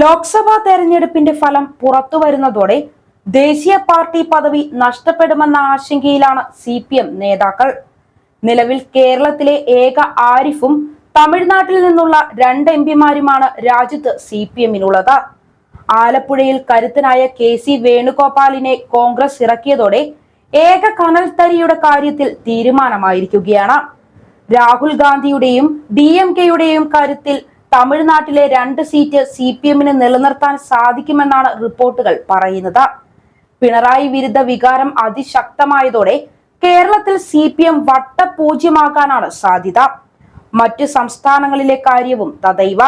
ലോക്സഭാ തെരഞ്ഞെടുപ്പിന്റെ ഫലം പുറത്തു വരുന്നതോടെ ദേശീയ പാർട്ടി പദവി നഷ്ടപ്പെടുമെന്ന ആശങ്കയിലാണ് സി പി എം നേതാക്കൾ. നിലവിൽ കേരളത്തിലെ ഏക ആരിഫും തമിഴ്നാട്ടിൽ നിന്നുള്ള രണ്ട് എം പിമാരുമാണ് രാജ്യത്ത് സി പി എമ്മിനുള്ളത് ആലപ്പുഴയിൽ കരുത്തനായ കെ സി വേണുഗോപാലിനെ കോൺഗ്രസ് ഇറക്കിയതോടെ ഏക കനൽ തരിയുടെ കാര്യത്തിൽ തീരുമാനമായിരിക്കുകയാണ്. രാഹുൽ ഗാന്ധിയുടെയും ഡി എം കെയുടെയും കരുത്തിൽ തമിഴ്നാട്ടിലെ രണ്ട് സീറ്റ് സി പി എമ്മിന് നിലനിർത്താൻ സാധിക്കുമെന്നാണ് റിപ്പോർട്ടുകൾ പറയുന്നത്. പിണറായി വിരുദ്ധ വികാരം അതിശക്തമായതോടെ കേരളത്തിൽ സി പി എം വട്ടപൂജ്യമാകാനാണ് സാധ്യത. മറ്റ് സംസ്ഥാനങ്ങളിലെ കാര്യവും തദൈവ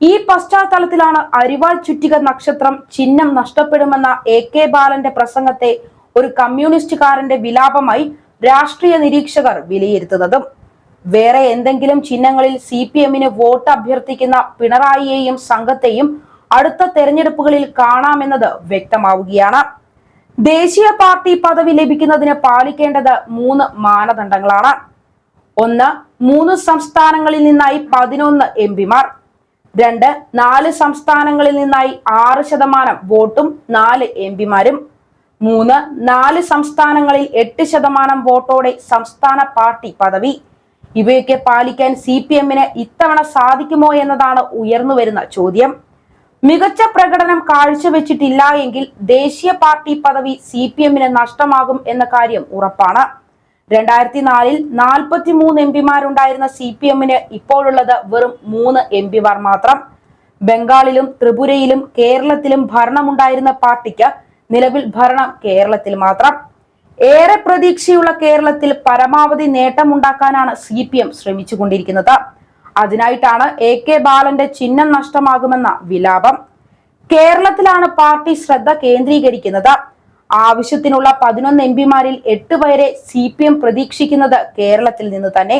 ഈ പശ്ചാത്തലത്തിലാണ് അരിവാൾ ചുറ്റിക നക്ഷത്രം ചിഹ്നം നഷ്ടപ്പെടുമെന്ന എ കെ ബാലന്റെ പ്രസംഗത്തെ ഒരു കമ്മ്യൂണിസ്റ്റുകാരന്റെ വിലാപമായി രാഷ്ട്രീയ നിരീക്ഷകർ വിലയിരുത്തുന്നതും. വേറെ എന്തെങ്കിലും ചിഹ്നങ്ങളിൽ സി പി എമ്മിന് വോട്ട് അഭ്യർത്ഥിക്കുന്ന പിണറായിയെയും സംഘത്തെയും അടുത്ത തെരഞ്ഞെടുപ്പുകളിൽ കാണാമെന്നത് വ്യക്തമാവുകയാണ്. ദേശീയ പാർട്ടി പദവി ലഭിക്കുന്നതിന് പാലിക്കേണ്ടത് മൂന്ന് മാനദണ്ഡങ്ങളാണ്. ഒന്ന് മൂന്ന് സംസ്ഥാനങ്ങളിൽ നിന്നായി പതിനൊന്ന് എം പിമാർ. രണ്ട് നാല് സംസ്ഥാനങ്ങളിൽ നിന്നായി ആറ് ശതമാനം വോട്ടും നാല് എം പിമാരും. മൂന്ന് നാല് സംസ്ഥാനങ്ങളിൽ എട്ട് ശതമാനം വോട്ടോടെ സംസ്ഥാന പാർട്ടി പദവി. ഇവയൊക്കെ പാലിക്കാൻ സി പി എമ്മിന് ഇത്തവണ സാധിക്കുമോ എന്നതാണ് ഉയർന്നു വരുന്ന ചോദ്യം. മികച്ച പ്രകടനം കാഴ്ചവെച്ചിട്ടില്ല എങ്കിൽ ദേശീയ പാർട്ടി പദവി സി പി എമ്മിന് നഷ്ടമാകും എന്ന കാര്യം ഉറപ്പാണ്. രണ്ടായിരത്തി നാലിൽ നാൽപ്പത്തി മൂന്ന് എം പിമാരുണ്ടായിരുന്ന സി പി എമ്മിന് ഇപ്പോഴുള്ളത് വെറും മൂന്ന് എം പിമാർ മാത്രം. ബംഗാളിലും ത്രിപുരയിലും കേരളത്തിലും ഭരണമുണ്ടായിരുന്ന പാർട്ടിക്ക് നിലവിൽ ഭരണം കേരളത്തിൽ മാത്രം. ഏറെ പ്രതീക്ഷയുള്ള കേരളത്തിൽ പരമാവധി നേട്ടമുണ്ടാക്കാനാണ് സി പി എം ശ്രമിച്ചുകൊണ്ടിരിക്കുന്നത്. അതിനായിട്ടാണ് എ കെ ബാലന്റെ ചിഹ്നം നഷ്ടമാകുമെന്ന വിലാപം. കേരളത്തിലാണ് പാർട്ടി ശ്രദ്ധ കേന്ദ്രീകരിക്കുന്നത്. ആവശ്യത്തിനുള്ള പതിനൊന്ന് എം പിമാരിൽ എട്ട് പേരെ സി പി എം പ്രതീക്ഷിക്കുന്നത് കേരളത്തിൽ നിന്ന് തന്നെ.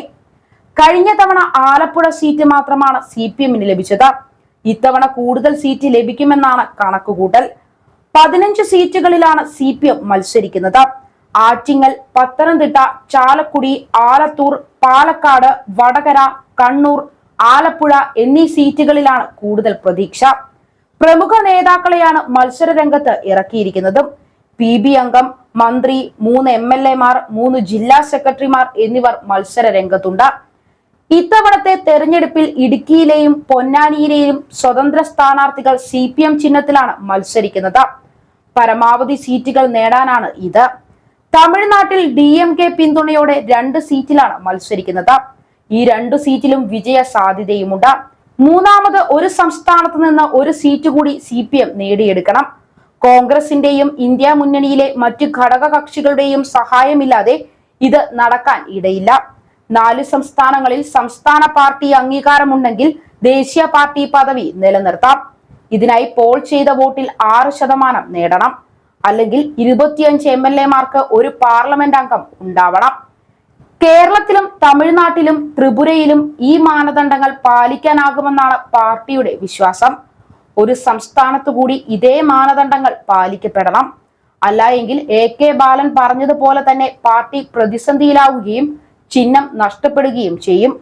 കഴിഞ്ഞ തവണ ആലപ്പുഴ സീറ്റ് മാത്രമാണ് സി പി എമ്മിന് ലഭിച്ചത്. ഇത്തവണ കൂടുതൽ സീറ്റ് ലഭിക്കുമെന്നാണ് കണക്കുകൂട്ടൽ. പതിനഞ്ച് സീറ്റുകളിലാണ് സി പി എം മത്സരിക്കുന്നത്. ആറ്റിങ്ങൽ പത്തനംതിട്ട ചാലക്കുടി ആലത്തൂർ പാലക്കാട് വടകര കണ്ണൂർ ആലപ്പുഴ എന്നീ സീറ്റുകളിലാണ് കൂടുതൽ പ്രതീക്ഷ. പ്രമുഖ നേതാക്കളെയാണ് മത്സര രംഗത്ത് ഇറക്കിയിരിക്കുന്നതും. പി. ബി. അംഗം മന്ത്രി മൂന്ന് എം എൽ എമാർ മൂന്ന് ജില്ലാ സെക്രട്ടറിമാർ എന്നിവർ മത്സര രംഗത്തുണ്ട് ഇത്തവണത്തെ തെരഞ്ഞെടുപ്പിൽ ഇടുക്കിയിലെയും പൊന്നാനിയിലെയും സ്വതന്ത്ര സ്ഥാനാർത്ഥികൾ സി ചിഹ്നത്തിലാണ് മത്സരിക്കുന്നത്. പരമാവധി സീറ്റുകൾ നേടാനാണ് ഇത്. തമിഴ്നാട്ടിൽ ഡി എം കെ പിന്തുണയോടെ രണ്ട് സീറ്റിലാണ് മത്സരിക്കുന്നത്. ഈ രണ്ടു സീറ്റിലും വിജയ സാധ്യതയുമുണ്ട്. മൂന്നാമത് ഒരു സംസ്ഥാനത്ത് നിന്ന് ഒരു സീറ്റ് കൂടി സി പി എം നേടിയെടുക്കണം. കോൺഗ്രസിന്റെയും ഇന്ത്യ മുന്നണിയിലെ മറ്റു ഘടക കക്ഷികളുടെയും സഹായമില്ലാതെ ഇത് നടക്കാൻ ഇടയില്ല. നാല് സംസ്ഥാനങ്ങളിൽ സംസ്ഥാന പാർട്ടി അംഗീകാരമുണ്ടെങ്കിൽ ദേശീയ പാർട്ടി പദവി നിലനിർത്താം. ഇതിനായി പോൾ ചെയ്ത വോട്ടിൽ ആറ് ശതമാനം നേടണം. അല്ലെങ്കിൽ ഇരുപത്തിയഞ്ച് എം എൽ എമാർക്ക് ഒരു പാർലമെന്റ് അംഗം ഉണ്ടാവണം. കേരളത്തിലും തമിഴ്നാട്ടിലും ത്രിപുരയിലും ഈ മാനദണ്ഡങ്ങൾ പാലിക്കാനാകുമെന്നാണ് പാർട്ടിയുടെ വിശ്വാസം. ഒരു സംസ്ഥാനത്തു കൂടി ഇതേ മാനദണ്ഡങ്ങൾ പാലിക്കപ്പെടണം. അല്ല എങ്കിൽ എ കെ ബാലൻ പറഞ്ഞതുപോലെ തന്നെ പാർട്ടി പ്രതിസന്ധിയിലാവുകയും ചിഹ്നം നഷ്ടപ്പെടുകയും ചെയ്യും.